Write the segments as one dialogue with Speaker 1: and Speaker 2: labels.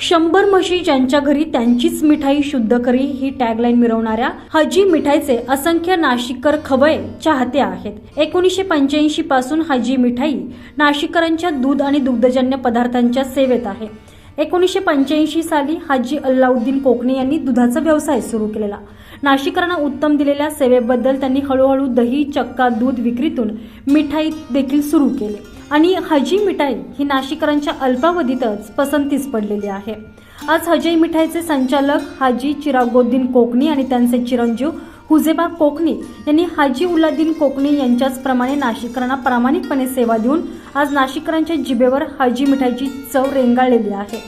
Speaker 1: शंभर म्हशी ज्यांच्या घरी त्यांचीच मिठाई शुद्ध करी ही टॅगलाईन मिरवणाऱ्या हजी मिठाईचे असंख्य नाशिककर खवय चाहते आहेत. एकोणीसशे पंच्याऐंशी पासून हजी मिठाई नाशिककरांच्या दूध आणि दुग्धजन्य पदार्थांच्या सेवेत आहे. एकोणीसशे पंच्याऐंशी साली हाजी अल्लाउद्दीन कोकणे यांनी दुधाचा व्यवसाय सुरू केलेला. नाशिकरांना उत्तम दिलेल्या सेवेबद्दल त्यांनी हळूहळू दही चक्का दूध विक्रीतून मिठाई देखील सुरू केले. आणि हजी मिठाई ही नाशिकरांच्या अल्पावधीतच पसंतीस पडलेली आहे. आज हजई मिठाईचे संचालक हाजी चिरागोद्दीन कोकणी आणि त्यांचे चिरंजीव हुजेबा कोकणी यांनी हाजी उल्लाद्दीन कोकणी यांच्याच प्रमाणे नाशिकरांना प्रामाणिकपणे सेवा देऊन आज नाशिकरांच्या जिभेवर हाजी मिठाईची चव रेंगाळलेली आहे.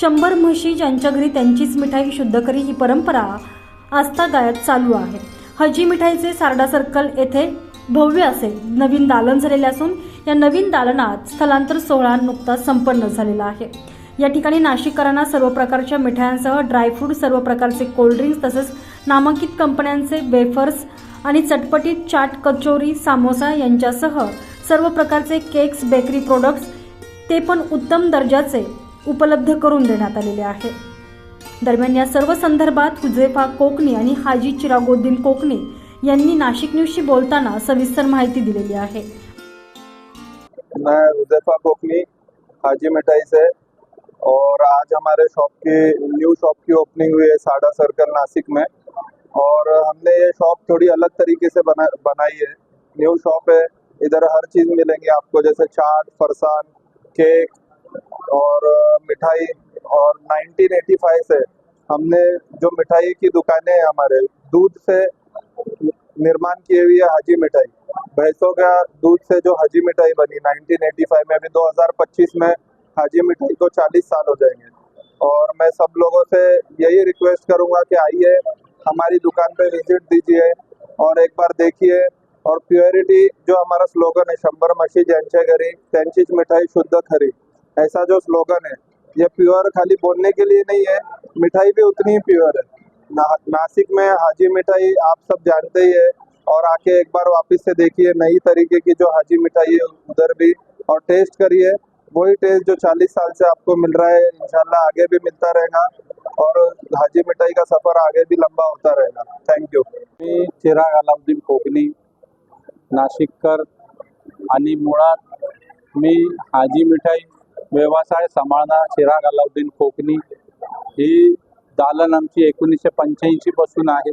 Speaker 1: शंभर म्हशी ज्यांच्या घरी त्यांचीच मिठाई शुद्ध करी ही परंपरा आस्थादायक चालू आहे. हजी मिठाईचे सारडा सर्कल येथे भव्य असे नवीन दालन झालेले असून या नवीन दालनात स्थलांतर सोहळा नुकताच संपन्न झालेला आहे. या ठिकाणी नाशिककरांना सर्व प्रकारच्या मिठायांसह ड्रायफ्रूट सर्व प्रकारचे कोल्ड्रिंक्स तसेच नामांकित कंपन्यांचे वेफर्स आणि चटपटीत चाट कचोरी सामोसा यांच्यासह सर्व प्रकारचे केक्स बेकरी प्रोडक्ट्स ते पण उत्तम दर्जाचे उपलब्ध करून देण्यात आलेले आहे. दरम्यान सर्व संदर्भात हुजेफा कोकणी आणि हाजी चिरागोद्दीन कोकणी यांनी नाशिक न्यूजशी बोलताना सविस्तर माहिती दिलेली आहे.
Speaker 2: मैं हुजैफा कोकनी हाजी मिठाई से, और आज हमारे शॉप की न्यू शॉप की ओपनिंग हुई है साडा सर्कल नासिक में। और हमने ये शॉप थोड़ी अलग तरीके से बना, बनाई है। न्यू शॉप है, इधर हर चीज़ मिलेंगी आपको, जैसे चाट, फरसान केक और, मिठाई। और 1985 से हमने जो मिठाई की दुकानें हैं हमारे, दूध से निर्माण किए हुई है हाजी मिठाई। भैंसों का दूध से जो हाजी मिठाई बनी 1985 में अभी 2025 में हाजी मिठाई को 40 साल हो जाएँगे। और मैं सब लोगों से यही रिक्वेस्ट करूँगा कि आइए, हमारी दुकान पे विज़िट दीजिए और एक बार देखिए। और प्योरिटी जो हमारा स्लोगन है शंभर मशी ज्यांच्या घरी त्यांचीच मिठाई शुद्ध खरी, ऐसा जो स्लोगन है ये प्योर खाली बोलने के लिए नहीं है। मिठाई भी उतनी ही प्योर है। ना, नासिक में हाजी मिठाई आप सब जानते ही है। और आके एक बार वापस से देखिए नई तरीके की जो हाजी मिठाई है उधर भी। और टेस्ट करिए। वही टेस्ट जो 40 साल से आपको मिल रहा है इंशाल्लाह आगे भी मिलता रहेगा। और हाजी मिठाई का सफ़र आगे भी लंबा होता रहेगा। थैंक यू
Speaker 3: मी चिराग अलाउद्दीन कोकणी नाशिककर आणि मुळात मी हाजी मिठाई व्यवसाय सांभाळणारा चिराग अलाउद्दीन कोकणी ही दालन आमची एकोणीसशे पंच्याऐंशी पासून आहे.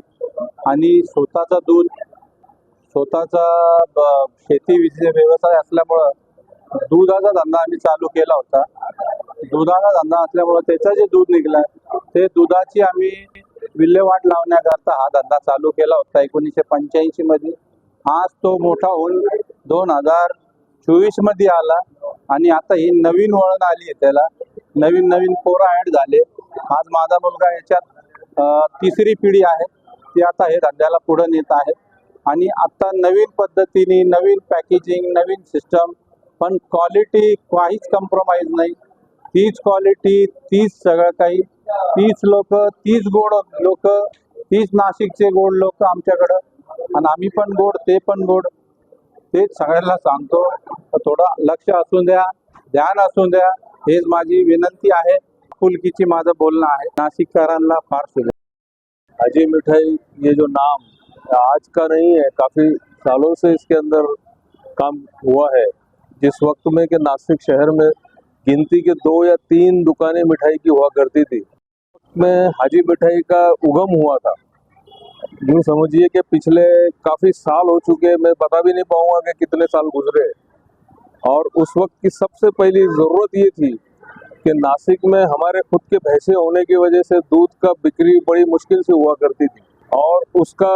Speaker 3: आणि स्वतःचं दूध स्वतःचा शेती विषय व्यवसाय असल्यामुळं दुधाचा धंदा आम्ही चालू केला होता. दुधाचा धंदा असल्यामुळं त्याचं जे दूध निघलं ते दुधाची आम्ही विल्हेवाट लावण्याकरता हा धंदा चालू केला होता एकोणीसशे पंच्याऐंशी मध्ये आज तो मोठा होऊन दोन हजार चोवीसमध्ये आला. आणि आता ही नवीन वळण आली आहे त्याला. नवीन नवीन पोरं ॲड झाले. आज माझा मुलगा याच्यात तिसरी पिढी आहे. ती आता हे धंद्याला पुढे नेत आहे. आणि आता नवीन पद्धतीने नवीन पॅकेजिंग नवीन सिस्टम पण क्वालिटी काहीच कम्प्रोमाइज नाही. तीच क्वालिटी तीच सगळं काही. तीच लोक तीच गोड लोक तीच नाशिकचे गोड लोक आमच्याकडं. आणि आम्ही पण गोड ते पण गोड. तेच सगळ्यांना सांगतो, थोडं लक्ष असू द्या, ध्यान असू द्या. हेच माझी विनंती आहे. फुलकीची माझं बोलणं आहे. नाशिककरांना फार शुभेच्छा.
Speaker 4: हाजी मिठाई, ये जो नाम आज का नहीं है, काफ़ी सालों से इसके अंदर काम हुआ है। जिस वक्त में कि नासिक शहर में गिनती के दो या तीन दुकानें मिठाई की हुआ करती थी, में हाजी मिठाई का उगम हुआ था। यूँ समझिए कि पिछले काफ़ी साल हो चुके मैं बता भी नहीं पाऊँगा कि कितने साल गुजरे। और उस वक्त की सबसे पहली ज़रूरत ये थी कि नासिक में हमारे खुद के भैंसे होने की वजह से दूध का बिक्री बड़ी मुश्किल से हुआ करती थी। और उसका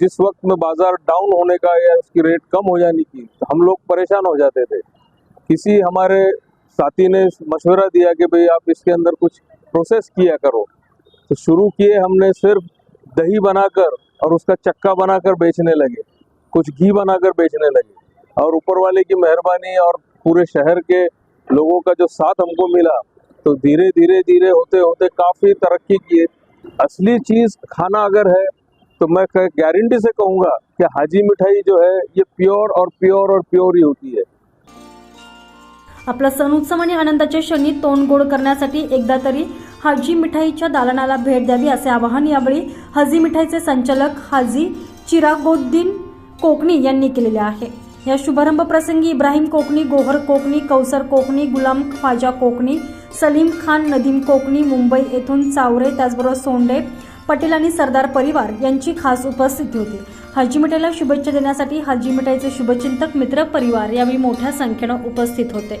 Speaker 4: जिस वक्त में बाज़ार डाउन होने का या उसकी रेट कम हो जाने की तो हम लोग परेशान हो जाते थे। किसी हमारे साथी ने मशवरा दिया कि भाई आप इसके अंदर कुछ प्रोसेस किया करो। तो शुरू किए हमने सिर्फ़ दही बनाकर और उसका चक्का बनाकर बेचने लगे, कुछ घी बनाकर बेचने लगे। और ऊपर वाले की मेहरबानी और पूरे शहर के लोगों का जो साथ हमको मिला तो धीरे धीरे धीरे होते होते काफ़ी तरक्की किए। असली चीज़ खाना अगर है तो मैं गारंटी से कहूँगा कि हाजी मिठाई जो है, ये प्योर और प्योर और प्योर ही होती है।
Speaker 1: आपला सण उत्सव आणि आनंदाच्या क्षणी तोंड गोड करण्यासाठी एकदा तरी हाजी मिठाईच्या दालनाला भेट द्यावी असे आवाहन. यावेळी हाजी मिठाईचे संचालक हाजी चिरागोद्दीन कोकणी यांनी केलेले आहे. या शुभारंभ प्रसंगी इब्राहिम कोकणी गोहर कोकणी कौसर कोकणी गुलाम ख्वाजा कोकणी सलीम खान नदीम कोकणी मुंबई येथून चावरे त्याचबरोबर सोंडे पटेल आणि सरदार परिवार यांची खास उपस्थिती होती. हाजी मिठाईला शुभेच्छा देण्यासाठी हाजी मिठाईचे शुभचिंतक मित्र परिवार यावेळी मोठ्या संख्येनं उपस्थित होते.